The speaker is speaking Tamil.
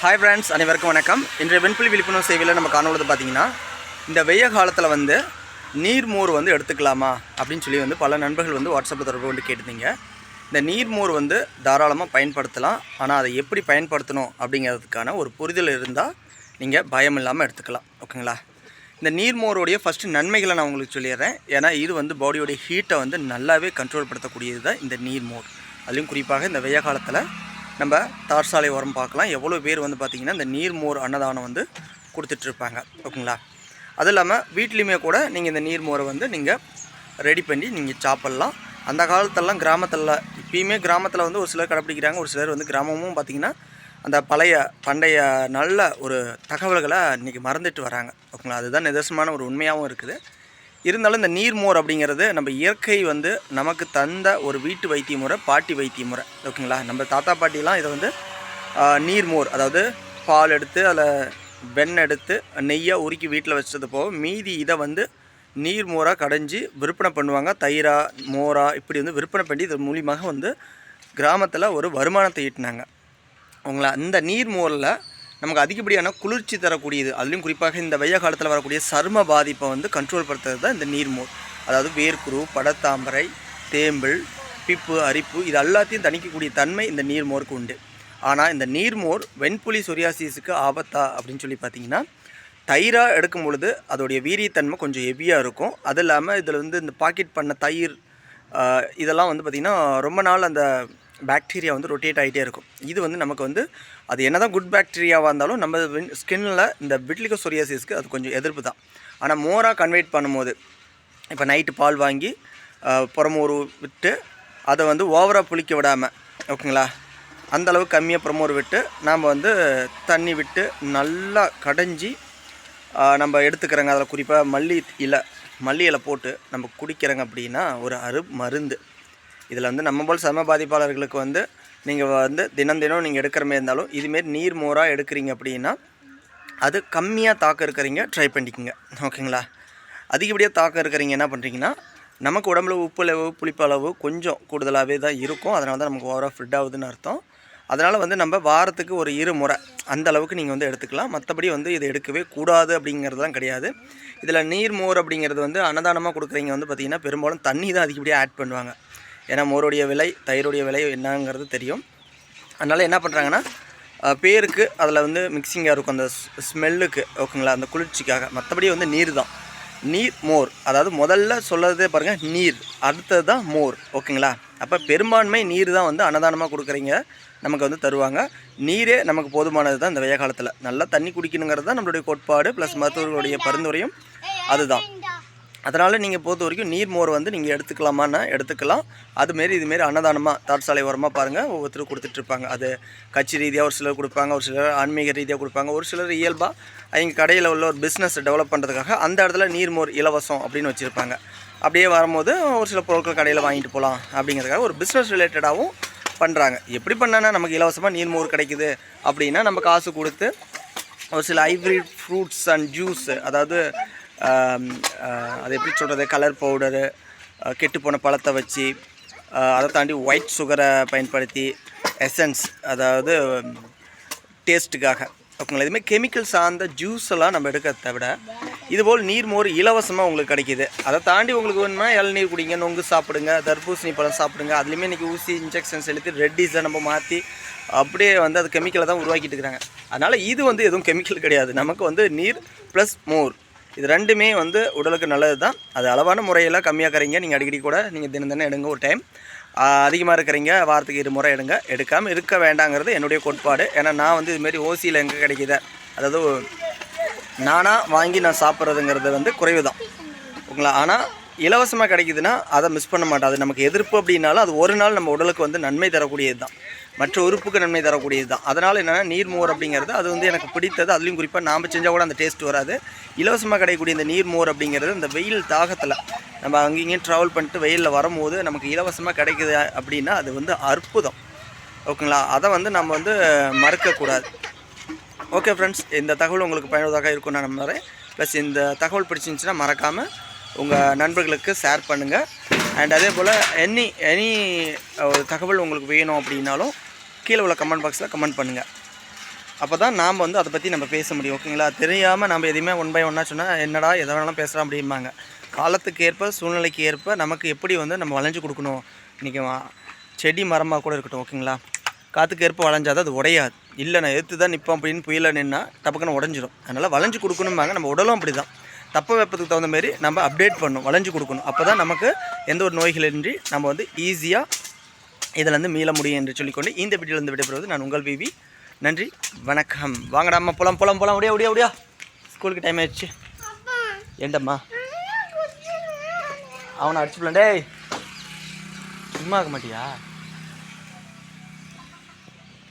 ஹாய் ஃப்ரெண்ட்ஸ் அனைவருக்கும் வணக்கம். இன்றைய வெண்புலி விழிப்புணர்வு சேவையில் நம்ம காணுவது பார்த்தீங்கன்னா இந்த வெய்ய காலத்தில் வந்து நீர்மோர் வந்து எடுத்துக்கலாமா அப்படின்னு சொல்லி வந்து பல நண்பர்கள் வந்து வாட்ஸ்அப்பில் தொடர்பு கொண்டு கேட்டிருந்தீங்க. இந்த நீர்மோர் வந்து தாராளமாக பயன்படுத்தலாம். ஆனால் அதை எப்படி பயன்படுத்தணும் அப்படிங்கிறதுக்கான ஒரு புரிதல் இருந்தால் நீங்கள் பயம் இல்லாமல் எடுத்துக்கலாம். ஓகேங்களா? இந்த நீர்மோருடைய ஃபஸ்ட்டு நன்மைகளை நான் உங்களுக்கு சொல்லிடுறேன். ஏன்னா இது வந்து பாடியோடைய ஹீட்டை வந்து நல்லாவே கண்ட்ரோல் படுத்தக்கூடியது தான் இந்த நீர்மோர் அதுலேயும் குறிப்பாக இந்த வெய்ய காலத்தில் நம்ம தார் சாலை உரம் பார்க்கலாம். எவ்வளோ பேர் வந்து பார்த்திங்கன்னா இந்த நீர்மோர் அன்னதானம் வந்து கொடுத்துட்ருப்பாங்க. ஓகேங்களா? அதுவும் இல்லாமல் வீட்லேயுமே கூட நீங்கள் இந்த நீர்மோரை வந்து நீங்கள் ரெடி பண்ணி நீங்கள் சாப்பிட்லாம். அந்த காலத்திலலாம் கிராமத்தில் இப்பயுமே கிராமத்தில் வந்து ஒரு சிலர் கடைப்பிடிக்கிறாங்க. ஒரு சிலர் வந்து கிராமமும் பார்த்திங்கன்னா அந்த பழைய பண்டைய நல்ல ஒரு தகவல்களை இன்றைக்கி மறந்துட்டு வராங்க. ஓகேங்களா? அதுதான் நிதர்சனமான ஒரு உண்மையாகவும் இருக்குது. இருந்தாலும் இந்த நீர்மோர் அப்படிங்கிறது நம்ம இயற்கை வந்து நமக்கு தந்த ஒரு வீட்டு வைத்திய முறை பாட்டி வைத்திய முறை. ஓகேங்களா? நம்ம தாத்தா பாட்டிலாம் இதை வந்து நீர்மோர் அதாவது பால் எடுத்து அதில் வெண்ணெய் எடுத்து நெய்யாக உருக்கி வீட்டில் வச்சது போக மீதி இதை வந்து நீர்மோராக கடைஞ்சி விற்பனை பண்ணுவாங்க. தயிரா மோரா இப்படி வந்து விற்பனை பண்ணி இது மூலியமாக வந்து கிராமத்தில் ஒரு வருமானத்தை ஈட்டினாங்க. அவங்கள அந்த நீர்மோரில் நமக்கு அதிகப்படியான குளிர்ச்சி தரக்கூடியது. அதுலேயும் குறிப்பாக இந்த வெய்ய காலத்தில் வரக்கூடிய சரும பாதிப்பை வந்து கண்ட்ரோல் படுத்துறது தான் இந்த நீர்மோர். அதாவது வேர்க்குரு படத்தாமரை தேம்பிள் பிப்பு அரிப்பு இது எல்லாத்தையும் தணிக்கக்கூடிய தன்மை இந்த நீர்மோருக்கு உண்டு. ஆனால் இந்த நீர்மோர் வெண்புலி சொரியாசிஸுக்கு ஆபத்தா அப்படின்னு சொல்லி பார்த்தீங்கன்னா தயிராக எடுக்கும் பொழுது அதோடைய வீரியத்தன்மை கொஞ்சம் ஹெவியாக இருக்கும். அது இல்லாமல் இதில் வந்து இந்த பாக்கெட் பண்ண தயிர் இதெல்லாம் வந்து பார்த்திங்கன்னா ரொம்ப நாள் அந்த பாக்டீரியா வந்து ரொட்டேட் ஆகிட்டே இருக்கும். இது வந்து நமக்கு வந்து அது என்ன தான் குட் பாக்டீரியாவாக இருந்தாலும் நம்ம ஸ்கின்னில் இந்த விட்லிகோ சொரியாசிஸ்க்கு அது கொஞ்சம் எதிர்ப்பு தான். ஆனால் மோராக கன்வெர்ட் பண்ணும்போது இப்போ நைட்டு பால் வாங்கி ஆஹ், புறமோர் விட்டு அதை வந்து ஓவராக புளிக்க விடாமல் ஓகேங்களா? அந்தளவுக்கு கம்மியாக புறமோர் விட்டு நாம் வந்து தண்ணி விட்டு நல்லா கடைஞ்சி நம்ம எடுத்துக்கிறோங்க. அதில் குறிப்பாக மல்லி இலை மல்லி இலை போட்டு நம்ம குடிக்கிறோங்க அப்படின்னா ஒரு அரு மருந்து. இதில் வந்து நம்ம போல் சம பாதிப்பாளர்களுக்கு வந்து நீங்கள் வந்து தினம் தினம் நீங்கள் எடுக்கிற மாதிரி இருந்தாலும் இதுமாரி நீர் மோராக எடுக்கிறீங்க அப்படின்னா அது கம்மியாக தாக்கம் இருக்கிறீங்க ட்ரை பண்ணிக்கோங்க. ஓகேங்களா? அதிகப்படியாக தாக்கம் இருக்கிறீங்க என்ன பண்ணுறீங்கன்னா நமக்கு உடம்புல உப்பு அளவு புளிப்பு அளவு கொஞ்சம் கூடுதலாகவே தான் இருக்கும். அதனால தான் நமக்கு ஓவராக ஃபிட் ஆகுதுன்னு அர்த்தம். அதனால் வந்து நம்ம வாரத்துக்கு ஒரு இரு முறை அந்த அளவுக்கு நீங்கள் வந்து எடுத்துக்கலாம். மற்றபடி வந்து இதை எடுக்கவே கூடாது அப்படிங்கிறதுலாம் கிடையாது. இதில் நீர் மோர் அப்படிங்கிறது வந்து அன்னதானமாக கொடுக்குறீங்க வந்து பார்த்திங்கன்னா பெரும்பாலும் தண்ணி தான் அதிகப்படியாக ஆட் பண்ணுவாங்க. ஏன்னா மோருடைய விலை தயிருடைய விலை என்னங்கிறது தெரியும். அதனால் என்ன பண்ணுறாங்கன்னா பேருக்கு அதில் வந்து மிக்சிங்காக இருக்கும். அந்த ஸ்மெல்லுக்கு ஓகேங்களா? அந்த குளிர்ச்சிக்காக. மற்றபடி வந்து நீர் தான். நீர் மோர். அதாவது முதல்ல சொல்லதே பாருங்கள் நீர். அடுத்தது தான் மோர். ஓகேங்களா? அப்போ பெரும்பான்மை நீர் தான் வந்து அன்னதானமாக கொடுக்குறீங்க நமக்கு வந்து தருவாங்க. நீரே நமக்கு போதுமானது தான் இந்த வெய்ய காலத்தில். நல்லா தண்ணி குடிக்கணுங்கிறது தான் நம்மளுடைய கோட்பாடு ப்ளஸ் மருத்துவர்களுடைய பரிந்துரையும் அதுதான். அதனால் நீங்கள் பொறுத்த வரைக்கும் நீர் மோர் வந்து நீங்கள் எடுத்துக்கலாமான்னா எடுத்துக்கலாம். அதுமாரி இதுமாரி அன்னதானமாக தாட்சாலை உரமாக பாருங்கள் ஒவ்வொருத்தரும் கொடுத்துட்ருப்பாங்க அது கட்சி ரீதியாக ஒரு சிலர் கொடுப்பாங்க ஒரு சிலர் ஆன்மீக ரீதியாக கொடுப்பாங்க ஒரு சிலர் இயல்பாக அவங்க கடையில் உள்ள ஒரு பிஸ்னஸ் டெவலப் பண்ணுறதுக்காக அந்த இடத்துல நீர் மோர் இலவசம் அப்படின்னு வச்சுருப்பாங்க. அப்படியே வரும்போது ஒரு சில பொருட்கள் கடையில் வாங்கிட்டு போகலாம் அப்படிங்கிறதுக்காக ஒரு பிஸ்னஸ் ரிலேட்டடாகவும் பண்ணுறாங்க எப்படி பண்ணனா நமக்கு இலவசமாக நீர் மோர் கிடைக்குது அப்படின்னா நம்ம காசு கொடுத்து ஒரு சில ஹைப்ரிட் ஃப்ரூட்ஸ் அண்ட் ஜூஸ் அதாவது அது எப்படி சொல்கிறது கலர் பவுடரு கெட்டுப்போன பழத்தை வச்சு அதை தாண்டி ஒயிட் சுகரை பயன்படுத்தி எசன்ஸ் அதாவது டேஸ்ட்டுக்காக ஓகேங்களா? இதுமாதிரி கெமிக்கல் சார்ந்த ஜூஸ் எல்லாம் நம்ம எடுக்கிறத விட இதுபோல் நீர் மோர் இலவசமாக உங்களுக்கு கிடைக்கிது. அதை தாண்டி உங்களுக்கு வேணுமா இளநீர் குடிங்க நொங்கு சாப்பிடுங்க தர்பூசணி பழம் சாப்பிடுங்க. அதுலேயுமே இன்றைக்கி ஊசி இன்ஜெக்ஷன்ஸ் எழுதி ரெட்டிஸை நம்ம மாற்றி அப்படியே வந்து அது கெமிக்கலை தான் உருவாக்கிட்டு இருக்கிறாங்க. அதனால் இது வந்து எதுவும் கெமிக்கல் கிடையாது. நமக்கு வந்து நீர் ப்ளஸ் மோர். இது ரெண்டுமே வந்து உடலுக்கு நல்லது தான் அது அளவான முறையில் கம்மியாக கறீங்க. நீங்கள் அடிக்கடி கூட நீங்கள் தினம் தினம் எடுங்க ஒரு டைம் அதிகமாக இருக்கிறீங்க. வாரத்துக்கு இரு முறை எடுங்க. எடுக்காமல் இருக்க வேண்டாங்கிறது என்னுடைய கோட்பாடு. ஏன்னா நான் வந்து இதுமாரி ஓசியில் எங்கே கிடைக்கிது? அதாவது நானாக வாங்கி நான் சாப்பிட்றதுங்கிறது வந்து குறைவு தான் ஓகேங்களா? ஆனால் இலவசமாக கிடைக்குதுன்னா அதை மிஸ் பண்ண மாட்டோம். அது நமக்கு எதிர்ப்பு அப்படின்னாலும் அது ஒரு நாள் நம்ம உடலுக்கு வந்து நன்மை தரக்கூடியது தான் மற்ற உறுப்புக்கு நன்மை தரக்கூடியது தான். அதனால் என்னென்னா நீர்மோர் அப்படிங்கிறது அது வந்து எனக்கு பிடித்தது. அதுலேயும் குறிப்பாக நாம் செஞ்சால் கூட அந்த டேஸ்ட் வராது. இலவசமாக கிடைக்கக்கூடிய இந்த நீர்மோர் அப்படிங்கிறது இந்த வெயில் தாகத்தில் நம்ம அங்கேயும் ட்ராவல் பண்ணிட்டு வெயிலில் வரும்போது நமக்கு இலவசமாக கிடைக்குது அப்படின்னா அது வந்து அற்புதம். ஓகேங்களா? அதை வந்து நம்ம வந்து மறுக்கக்கூடாது ஓகே ஃப்ரெண்ட்ஸ் இந்த தகவல் உங்களுக்கு பயனுள்ளதாக இருக்கும் நான் நம்புறேன். ப்ளஸ் இந்த தகவல் பிடிச்சிருந்துச்சுன்னா மறக்காமல் உங்கள் நண்பர்களுக்கு ஷேர் பண்ணுங்கள் அண்ட் அதே போல் எனி எனி ஒரு தகவல் உங்களுக்கு வேணும் அப்படின்னாலும் கீழே உள்ள கமெண்ட் பாக்ஸில் கமெண்ட் பண்ணுங்கள் அப்போ தான் நாம் வந்து அதை பற்றி நம்ம பேச முடியும் ஓகேங்களா? தெரியாமல் நம்ம எதையுமே ஒன் பை ஒன்னாக சொன்னால் என்னடா எதை வேணாலும் பேசலாம் அப்படிம்பாங்க. காலத்துக்கு ஏற்ப சூழ்நிலைக்கு ஏற்ப நமக்கு எப்படி வந்து நம்ம வளைஞ்சு கொடுக்கணும்? இன்றைக்கி செடி மரமாக கூட இருக்கட்டும் ஓகேங்களா? காற்றுக்கு ஏற்ப வளைஞ்சாதான் அது உடையாது. இல்லை நான் எடுத்து தான் நிற்போம் அப்படின்னு புயல நின்னா டப்புக்குன்னு உடஞ்சிரும். அதனால் வளைஞ்சு கொடுக்கணும்பாங்க நம்ம உடலும் அப்படி தான் தப்ப வெப்பத்துக்கு தகுந்த மாதிரி நம்ம அப்டேட் பண்ணணும் வளைஞ்சு கொடுக்கணும். அப்போ தான் நமக்கு எந்த ஒரு நோய்களின்றி நம்ம வந்து ஈஸியாக இதிலேருந்து மீள முடியும் என்று சொல்லிக்கொண்டு இந்த வீடியோலேருந்து விடைபெறுவது நான் உங்கள் பிபி நன்றி வணக்கம். வாங்கடா அம்மா போலாம் போலாம் போலாம். ஒடியா ஒடியா ஒடியா ஸ்கூலுக்கு டைம் ஆயிடுச்சு. ஏண்டம்மா? அவனை அடிச்சு டேய் சும்மா இருக்க மாட்டியா?